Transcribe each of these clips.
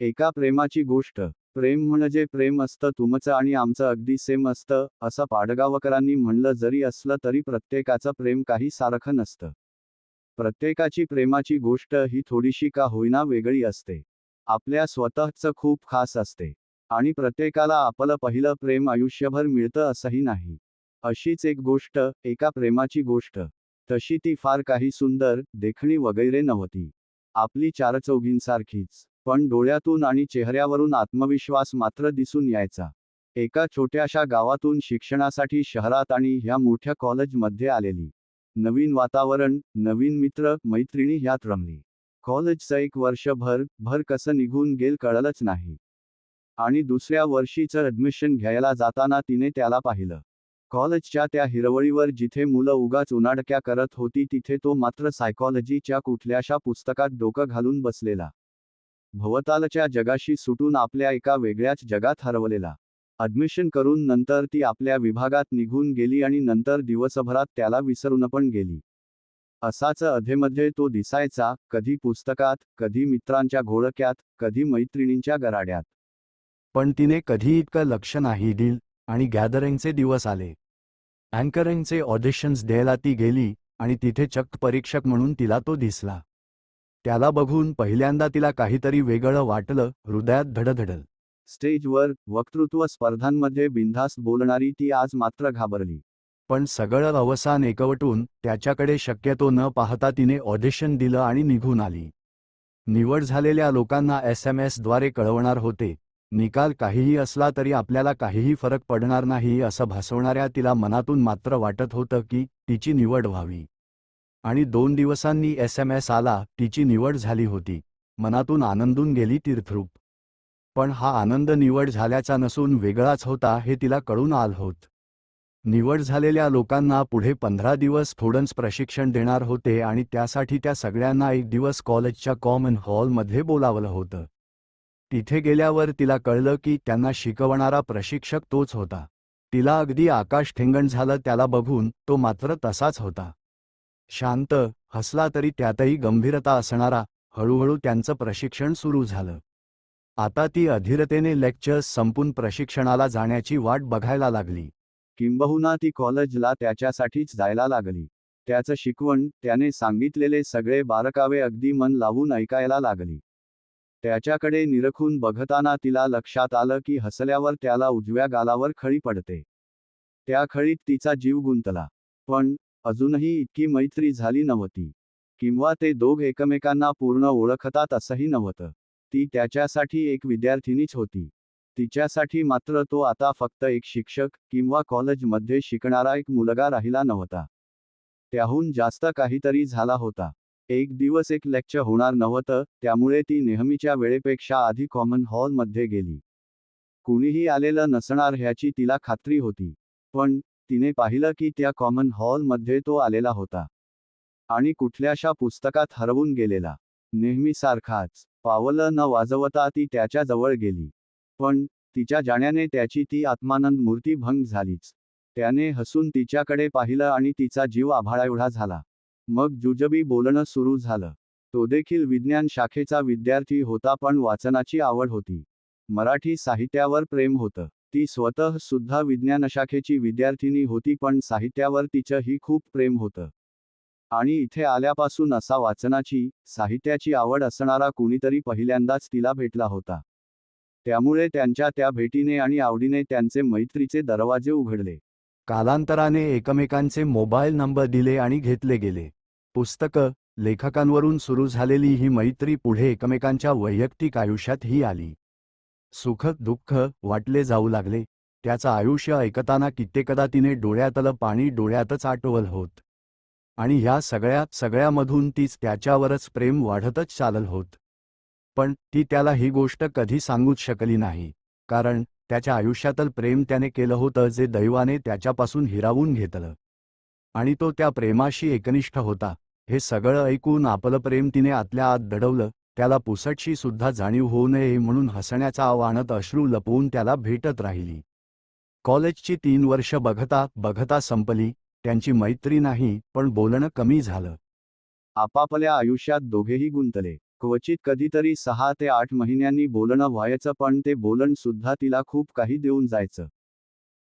एका प्रेमाची गोष्ट. प्रेम म्हणजे प्रेम असतं तुमचं आणि आमचं. अगदी सेम असतं असं पाडगावकरांनी म्हणलं जरी असलं तरी प्रत्येकाचं प्रेम काही सारखं नसतं. प्रत्येकाची प्रेमाची गोष्ट ही थोडीशी का होईना वेगळी असते. आपल्या स्वतःचं खूप खास असते. आणि प्रत्येकाला आपलं पहिलं प्रेम आयुष्यभर मिळतं असंही नाही. अशीच एक गोष्ट एका प्रेमाची गोष्ट. तशी ती फार काही सुंदर देखणी वगैरे नव्हती. आपली चारचौघींसारखीच. पण डोळ्यातून आणि चेहऱ्यावरून आत्मविश्वास मात्र दिसून यायचा. एका छोट्याशा गावातून शिक्षणासाठी शहरात आणि ह्या मोठ्या कॉलेजमध्ये आलेली. नवीन वातावरण नवीन मित्र मैत्रिणी ह्यात रमली. कॉलेजचं एक वर्षभर भर कसं निघून गेल कळलंच नाही. आणि दुसऱ्या वर्षीचं ऍडमिशन घ्यायला जाताना तिने त्याला पाहिलं. कॉलेजच्या त्या हिरवळीवर जिथे मुलं उगाच उनाडक्या करत होती तिथे तो मात्र सायकॉलॉजीच्या कुठल्याशा पुस्तकात डोकं घालून बसलेला. भवतालच्या जगाशी सुटून आपल्या एका वेगळ्याच जगात हरवलेला. ॲडमिशन करून नंतर ती आपल्या विभागात निघून गेली आणि नंतर दिवसभरात त्याला विसरून पण गेली. असाच अधेमध्ये तो दिसायचा कधी पुस्तकात कधी मित्रांच्या घोळक्यात कधी मैत्रिणींच्या गराड्यात. पण तिने कधी इतकं लक्ष नाही दिल आणि गॅदरिंगचे दिवस आले. अँकरिंगचे ऑडिशन्स द्यायला ती गेली आणि तिथे चक्क परीक्षक म्हणून तिला तो दिसला. त्याला बघून पहिल्यांदा तिला काहीतरी वेगळं वाटलं हृदयात धडधडल. स्टेजवर वक्तृत्व स्पर्धांमध्ये बिनधास्त बोलणारी ती आज मात्र घाबरली. पण सगळं अवसान एकवटून त्याच्याकडे शक्यतो न पाहता तिने ऑडिशन दिलं आणि निघून आली. निवड झालेल्या लोकांना एस एम एसद्वारे कळवणार होते निकाल काहीही असला तरी आपल्याला काहीही फरक पडणार नाही असं भासवणाऱ्या तिला मनातून मात्र वाटत होतं की तिची निवड व्हावी. आणि दोन दिवसांनी एस एम एस आला तिची निवड झाली होती. मनातून आनंदून गेली तीर्थरूप. पण हा आनंद निवड झाल्याचा नसून वेगळाच होता हे तिला कळून आल होत. निवड झालेल्या लोकांना पुढे पंधरा दिवस थोडंच प्रशिक्षण देणार होते आणि त्यासाठी त्या सगळ्यांना एक दिवस कॉलेजच्या कॉमन हॉलमध्ये बोलावलं होतं. तिथे गेल्यावर तिला कळलं की त्यांना शिकवणारा प्रशिक्षक तोच होता. तिला अगदी आकाश ठेंगण झालं त्याला बघून तो मात्र तसाच होता. शांत हसला तरी त्यातही गंभीरता असणारा हळूहळू त्यांचं प्रशिक्षण सुरू झालं. आता ती अधीरतेने लेक्चर्स संपून प्रशिक्षणाला जाण्याची वाट बघायला लागली. किंबहुना ती कॉलेजला त्याच्यासाठीच जायला लागली. त्याचं शिकवण त्याने सांगितलेले सगळे बारकावे अगदी मन लावून ऐकायला लागली. त्याच्याकडे निरखून बघताना तिला लक्षात आलं की हसल्यावर त्याला उजव्या गालावर खळी पडते. त्या खळीत तिचा जीव गुंतला. पण अजूनही इतकी मैत्री झाली नव्हती. किंवा ते दोघ एकमेकांना पूर्ण ओळखतात असंही नव्हतं. ती त्याच्यासाठी एक विद्यार्थिनीच होती. तिच्यासाठी मात्र तो आता फक्त एक शिक्षक किंवा कॉलेजमध्ये शिकणारा एक मुलगा राहिला नव्हता. त्याहून जास्त काहीतरी झाला होता. एक दिवस एक लेक्चर होणार नव्हतं त्यामुळे ती नेहमीच्या वेळेपेक्षा आधी कॉमन हॉलमध्ये गेली. कुणीही आलेलं नसणार ह्याची तिला खात्री होती. पण तिने पाहिलं की त्या कॉमन हॉलमध्ये तो आलेला होता. आणि कुठल्याशा पुस्तकात हरवून गेलेला. नेहमीसारखाच पावलं न वाजवता ती त्याच्याजवळ गेली. पण तिच्या जाण्याने त्याची ती आत्मानंद मूर्ती भंग झालीच. त्याने हसून तिच्याकडे पाहिलं आणि तिचा जीव आभाळाएवढा झाला. मग जुजबी बोलणं सुरू झालं. तो देखील विज्ञान शाखेचा विद्यार्थी होता पण वाचनाची आवड होती. मराठी साहित्यावर प्रेम होतं. ती स्वतः सुद्धा विज्ञानशाखेची विद्यार्थिनी होती पण साहित्यावर तिचंही खूप प्रेम होतं. आणि इथे आल्यापासून असा वाचनाची साहित्याची आवड असणारा कुणीतरी पहिल्यांदाच तिला भेटला होता. त्यामुळे त्यांच्या त्या भेटीने आणि आवडीने त्यांचे मैत्रीचे दरवाजे उघडले. कालांतराने एकमेकांचे मोबाईल नंबर दिले आणि घेतले गेले. पुस्तकं लेखकांवरून सुरू झालेली ही मैत्री पुढे एकमेकांच्या वैयक्तिक आयुष्यातही आली. सुख दुःख वाटले जाऊ लागले. त्याचं आयुष्य ऐकताना कित्येकदा तिने डोळ्यातलं पाणी डोळ्यातच आटवल होत. आणि ह्या सगळ्या सगळ्यामधून तीच त्याच्यावरच प्रेम वाढतच चालल होत. पण ती त्याला ही गोष्ट कधी सांगूच शकली नाही. कारण त्याच्या आयुष्यातलं प्रेम त्याने केलं होतं जे दैवाने त्याच्यापासून हिरावून घेतलं. आणि तो त्या प्रेमाशी एकनिष्ठ होता. हे सगळं ऐकून आपलं प्रेम तिने आतल्या आत दडवलं. त्याला पुसटशी सुद्धा जाणीव होऊ नये म्हणून हसण्याचा आव्हानत अश्रू लपवून त्याला भेटत राहिली. कॉलेजची तीन वर्ष बघता बघता संपली त्यांची मैत्री नाही पण बोलणं कमी झालं. आपापल्या आयुष्यात दोघेही गुंतले. क्वचित कधीतरी सहा ते आठ महिन्यांनी बोलणं व्हायचं पण ते बोलण सुद्धा तिला खूप काही देऊन जायचं.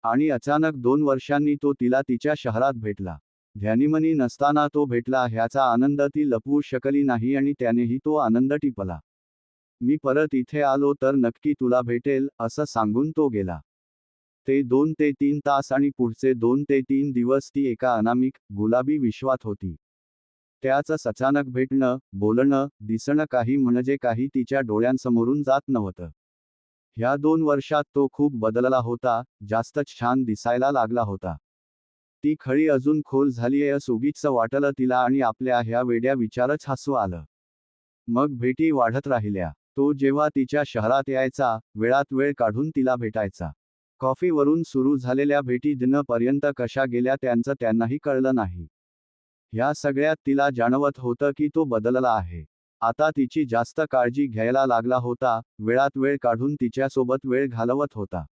आणि अचानक दोन वर्षांनी तो तिला तिच्या शहरात भेटला. ध्यानीमनी नसताना तो भेटला ह्याचा आनंद ती लपवू शकली नाही आणि त्यानेही तो आनंद टिपला. मी परत इथे आलो तर नक्की तुला भेटेल असं सांगून तो गेला. ते दोन ते तीन तास आणि पुढचे दोन ते तीन दिवस ती एका अनामिक गुलाबी विश्वात होती. त्याच अचानक भेटणं बोलणं दिसणं काही म्हणजे काही तिच्या डोळ्यांसमोरून जात नव्हतं. ह्या दोन वर्षात तो खूप बदलला होता जास्तच छान दिसायला लागला होता. ती खळी अजून खोल झालीये असं उगीच वाटलं तिला आणि आपल्या ह्या वेड्या विचारच हसू आलं. मग भेटी वाढत राहिल्या. तो जेव्हा तिच्या शहरात यायचा वेळात वेळ काढून तिला भेटायचा. कॉफीवरून सुरू झालेल्या भेटी दिनपर्यंत कशा गेल्या त्यांचं त्यांनाही कळलं नाही. ह्या सगळ्यात तिला जाणवत होतं की तो बदलला आहे. आता तिची जास्त काळजी घ्यायला लागला होता वेळात वेळ काढून तिच्यासोबत वेळ घालवत होता.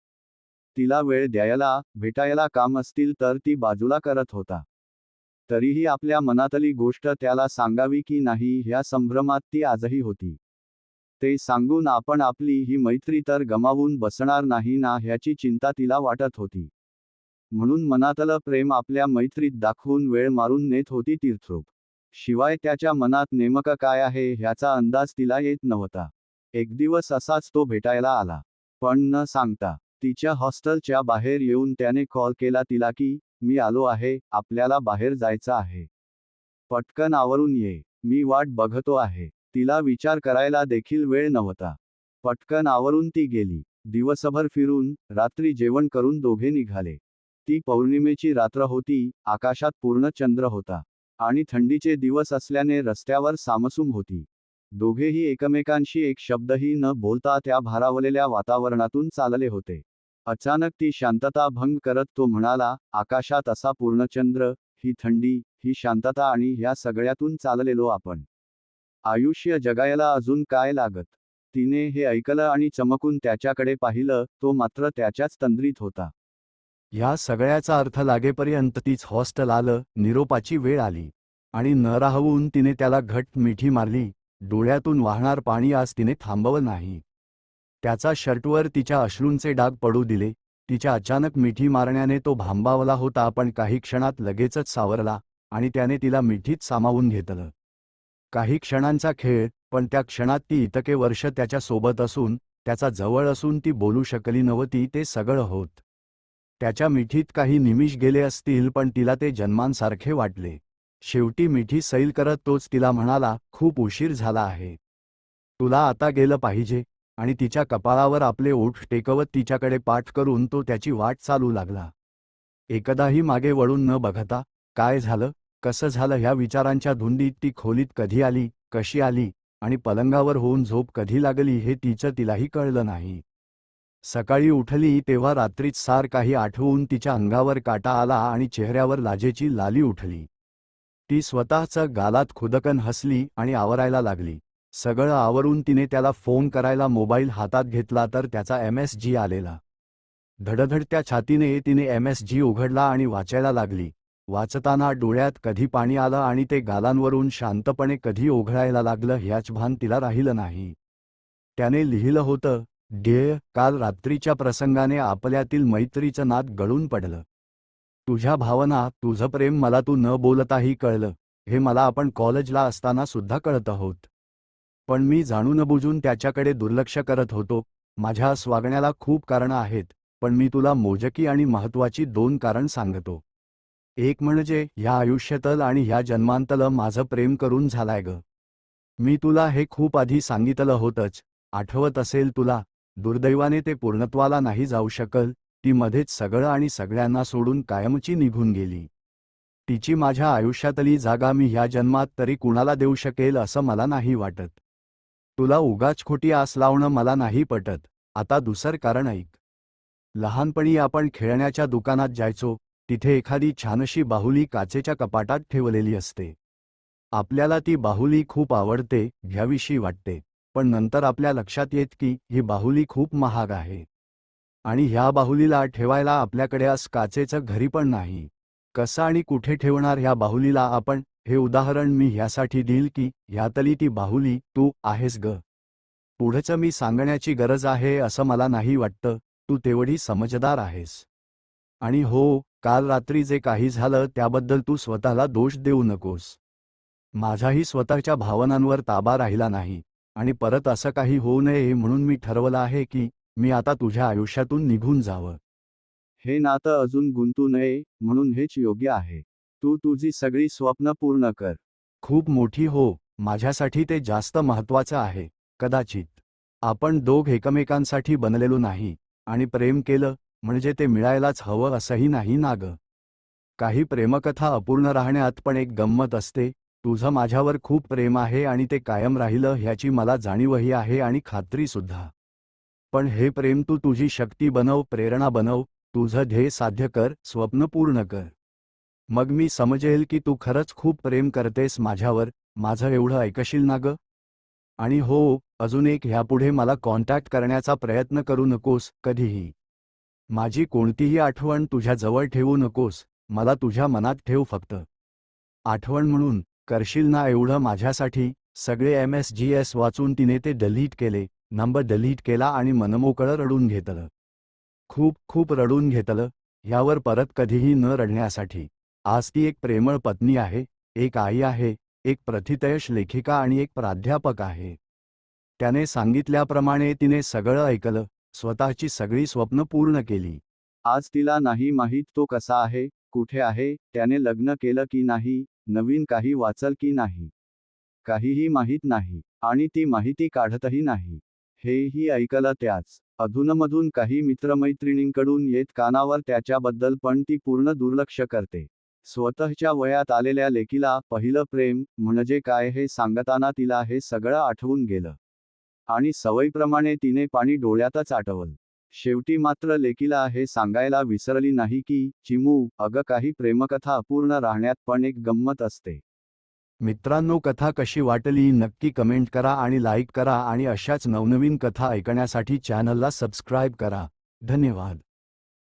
तिला वेळ द्यायला भेटायला काम असतील तर ती बाजूला करत होता. तरीही आपल्या मनातली गोष्ट त्याला सांगावी की नाही ह्या संभ्रमात ती आजही होती. ते सांगून आपण आपली ही मैत्री तर गमावून बसणार नाही ना ह्याची चिंता तिला वाटत होती. म्हणून मनातलं प्रेम आपल्या मैत्रीत दाखवून वेळ मारून नेत होती तीर्थरूप. शिवाय त्याच्या मनात नेमकं काय आहे ह्याचा अंदाज तिला येत नव्हता. एक दिवस असाच तो भेटायला आला. पण न सांगता तिच्या हॉस्टेलच्या बाहेर येऊन त्याने कॉल केला तिला की मी आलो आहे आपल्याला बाहेर जायचं आहे. पटकन आवरून ये मी वाट बघतो आहे. तिला विचार करायला देखील वेळ नव्हता. पटकन आवरून ती गेली. दिवसभर फिरून रात्री जेवण करून दोघे निघाले. ती पौर्णिमेची रात्र होती आकाशात पूर्ण चंद्र होता. आणि थंडीचे दिवस असल्याने रस्त्यावर सामसूम होती. दोघेही एकमेकांशी एक शब्दही न बोलता त्या भारावलेल्या वातावरणातून चालले होते. अचानक ती शांतता भंग करत तो म्हणाला आकाशात असा पूर्णचंद्र ही थंडी ही शांतता आणि ह्या सगळ्यातून चाललेलो आपण. आयुष्य जगायला अजून काय लागत? तिने हे ऐकलं आणि चमकून त्याच्याकडे पाहिलं तो मात्र त्याच्याच तंद्रीत होता. ह्या सगळ्याचा अर्थ लागेपर्यंत तीच हॉस्टल आलं निरोपाची वेळ आली. आणि न राहवून तिने त्याला घट मिठी मारली डोळ्यातून वाहणार पाणी आज तिने थांबवलं नाही. त्याचा शर्टवर तिच्या अश्रूंचे डाग पडू दिले. तिच्या अचानक मिठी मारण्याने तो भांबावला होता पण काही क्षणात लगेचच सावरला आणि त्याने तिला मिठीत सामावून घेतलं. काही क्षणांचा खेळ पण त्या क्षणात ती इतके वर्ष त्याच्या सोबत असून त्याचा जवळ असून ती बोलू शकली नव्हती ते सगळं होत. त्याच्या मिठीत काही निमिष गेले असतील पण तिला ते जन्मांसारखे वाटले. शेवटी मिठी सैल करत तोच तिला म्हणाला खूप उशीर झाला आहे. तुला आता गेलं पाहिजे. आणि तिच्या कपाळावर आपले ओठ टेकवत तिच्याकडे पाठ करून तो त्याची वाट चालू लागला. एकदाही मागे वळून न बघता काय झालं? कसं झालं? ह्या विचारांच्या धुंदीत ती खोलीत कधी आली कशी आली आणि पलंगावर होऊन झोप कधी लागली हे तिचं तिलाही कळलं नाही. सकाळी उठली तेव्हा रात्रीच सार काही आठवून तिच्या अंगावर काटा आला आणि चेहऱ्यावर लाजेची लाली उठली. ती स्वतःचं गालात खुदकन हसली आणि आवरायला लागली. सगळं आवरून तिने त्याला फोन करायला मोबाईल हातात घेतला तर त्याचा एम एस जी आलेला. धडधडत्या छातीने तिने एम एस जी उघडला आणि वाचायला लागली. वाचताना डोळ्यात कधी पाणी आलं आणि ते गालांवरून शांतपणे कधी ओघळायला लागलं ह्याच भान तिला राहिलं नाही. त्याने लिहिलं होतं ध्येय काल रात्रीच्या प्रसंगाने आपल्यातील मैत्रीचं नात गळून पडलं. तुझ्या भावना तुझं प्रेम मला तू न बोलताही कळलं. हे मला आपण कॉलेजला असताना सुद्धा कळत आहोत. पण मी जाणून बुजून त्याच्याकडे दुर्लक्ष करत होतो. माझ्या स्वागण्याला खूप कारणं आहेत पण मी तुला मोजकी आणि महत्वाची दोन कारण सांगतो. एक म्हणजे ह्या आयुष्यातल आणि ह्या जन्मांतल माझं प्रेम करून झालाय ग. मी तुला हे खूप आधी सांगितलं होतंच. आठवत असेल तुला दुर्दैवाने ते पूर्णत्वाला नाही जाऊ शकल ती मध्येच सगळं आणि सगळ्यांना सोडून कायमची निघून गेली. तिची माझ्या आयुष्यातली जागा मी ह्या जन्मात तरी कुणाला देऊ शकेल असं मला नाही वाटत. तुला उगाच खोटी आस लावणं मला नाही पटत. आता दुसरं कारण ऐक. लहानपणी आपण खेळण्याच्या दुकानात जायचो तिथे एखादी छानशी बाहुली काचेच्या कपाटात ठेवलेली असते. आपल्याला ती बाहुली खूप आवडते घ्याविषयी वाटते पण नंतर आपल्या लक्षात येत की ही बाहुली खूप महाग आहे. आणि ह्या बाहुलीला ठेवायला आपल्याकडे आज काचेचं घरी पण नाही. कसं आणि कुठे ठेवणार ह्या बाहुलीला आपण? हे उदाहरण मी ह्यासाठी देईल की ह्यातली ती बाहुली तू आहेस ग. पुढचं मी सांगण्याची गरज आहे असं मला नाही वाटतं. तू तेवढी समजदार आहेस. आणि हो काल रात्री जे काही झालं त्याबद्दल तू स्वतःला दोष देऊ नकोस. माझाही स्वतःच्या भावनांवर ताबा राहिला नाही. आणि परत असं काही होऊ नये म्हणून मी ठरवलं आहे की मी आता तुझ्या आयुष्यातून निघून जावं. हे नातं अजून गुंतू नये म्हणून हेच योग्य आहे. तू तुझी सगळी स्वप्न पूर्ण कर. खूप मोठी हो माझ्यासाठी ते जास्त महत्वाचं आहे. कदाचित आपण दोघ एकमेकांसाठी बनलेलो नाही आणि प्रेम केलं म्हणजे ते मिळायलाच हवं असंही नाही ना ग. काही प्रेमकथा अपूर्ण राहण्यात पण एक गंमत असते तुझं माझ्यावर खूप प्रेम आहे आणि ते कायम राहिलं ह्याची मला जाणीवही आहे आणि खात्रीसुद्धा. पण हे प्रेम तू तुझी शक्ती बनव प्रेरणा बनव तुझं ध्येय साध्य कर स्वप्न पूर्ण कर. मग मी समजेल की तू खरंच खूप प्रेम करतेस माझ्यावर माझं एवढं ऐकशील ना ग? आणि हो अजून एक ह्यापुढे मला कॉन्टॅक्ट करण्याचा प्रयत्न करू नकोस कधीही. माझी कोणतीही आठवण तुझ्या जवळ ठेवू नकोस मला तुझ्या मनात ठेव फक्त. आठवण म्हणून करशील ना एवढं माझ्यासाठी? सगळे एम एस जी एस वाचून तिने ते डिलीट केले. नंबर डिलीट केला आणि मनमोकळं रडून घेतलं. खूप खूप रडून घेतलं ह्यावर परत कधीही न रडण्यासाठी. आज ती एक प्रेमळ पत्नी आहे एक आई आहे एक प्रथितयश लेखिका आणि एक प्राध्यापक आहे. त्याने सांगितल्याप्रमाणे तिने सगळं ऐकलं स्वतःची सगळी स्वप्न पूर्ण केली. आज तिला नाही माहीत तो कसा आहे कुठे आहे त्याने लग्न केलं की नाही नवीन काही वाचल की नाही. काहीही माहीत नाही आणि ती माहिती काढतही नाही. हेही ऐकलं त्याच. अधूनमधून काही मित्रमैत्रिणींकडून येत कानावर त्याच्याबद्दल पण ती पूर्ण दुर्लक्ष करते. स्वतःच्या वयात आलेल्या लेकीला पहिलं प्रेम म्हणजे काय हे सांगताना तिला हे सगळं आठवून गेलं. आणि सवयीप्रमाणे तिने पाणी डोळ्यातच आटवल. शेवटी मात्र लेकीला हे सांगायला विसरली नाही की चिमू अगं काही प्रेमकथा अपूर्ण राहण्यात पण एक गंमत असते. मित्रांनो कथा कशी वाटली नक्की कमेंट करा आणि लाईक करा आणि अशाच नवनवीन कथा ऐकण्यासाठी चॅनलला सबस्क्राईब करा. धन्यवाद.